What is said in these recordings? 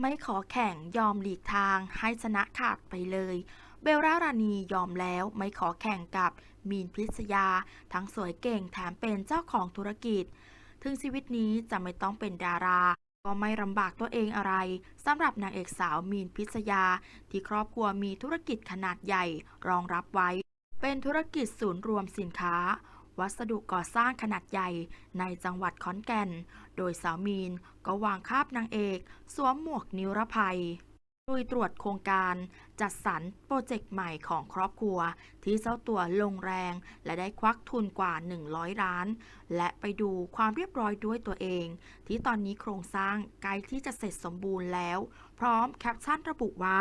ไม่ขอแข่งยอมหลีกทางให้ชนะขาดไปเลย เบลล่ารานียอมแล้วไม่ขอแข่งกับมีนพิษยา ทั้งสวยเก่งแถมเป็นเจ้าของธุรกิจ ถึงชีวิตนี้จะไม่ต้องเป็นดารา ก็ไม่ลำบากตัวเองอะไรสำหรับนางเอกสาวมีนพิษยา ที่ครอบครัวมีธุรกิจขนาดใหญ่รองรับไว้ เป็นธุรกิจศูนย์รวมสินค้า วัสดุก่อสร้างขนาดใหญ่ในจังหวัดขอนแก่น โดยสาวมีนก็วางคาบนางเอก สวมหมวกนิรภัยลุยตรวจโครงการจัดสรรโปรเจกต์ใหม่ของครอบครัว ที่เจ้าตัวลงแรง และได้ควักทุนกว่า 100 ล้าน และไปดูความเรียบร้อยด้วยตัวเอง ที่ตอนนี้โครงสร้างใกล้ที่จะเสร็จสมบูรณ์แล้ว พร้อมแคปชั่นระบุว่า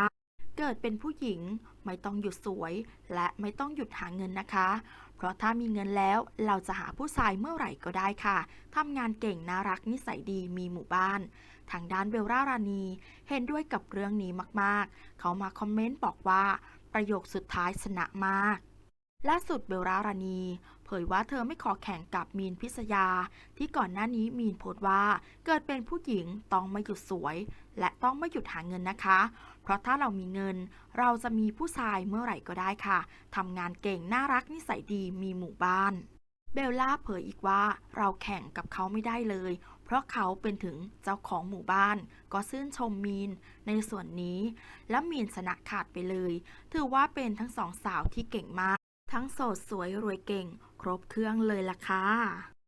เกิดเป็นผู้หญิงไม่ต้องหยุดสวย และไม่ต้องหยุดหาเงินนะคะ เพราะถ้ามีเงินแล้วเราจะหาผู้ชายเมื่อไหร่ก็ได้ค่ะทำงานเก่งน่ารักนิสัยดีมีหมู่บ้าน ทางด้านเบลล่ารานีเห็นด้วยกับเรื่องนี้มากๆ เขามาคอมเมนต์บอกว่า ประโยคสุดท้ายชนะมาก ล่าสุดเบลลารานีเผยว่าเธอไม่ขอแข่งกับมีนพิษยา ที่ก่อนหน้านี้มีนโพสต์ว่า เกิดเป็นผู้หญิงต้องไม่หยุดสวย และต้องไม่หยุดหาเงินนะคะ เพราะถ้าเรามีเงิน เราจะมีผู้ชายเมื่อไหร่ก็ได้ค่ะทำงานเก่งน่ารักนิสัยดีมีหมู่บ้าน เบลล่าเผยอีกว่าเราแข่งกับเขาไม่ได้เลย เพราะเขาเป็นถึงเจ้าของหมู่บ้าน ก็ชื่นชมมีนในส่วนนี้ และมีนชนะขาดไปเลย ถือว่าเป็นทั้งสองสาวที่เก่งมาก ทั้งโสดสวยรวยเก่ง ครบเครื่องเลยล่ะค่ะ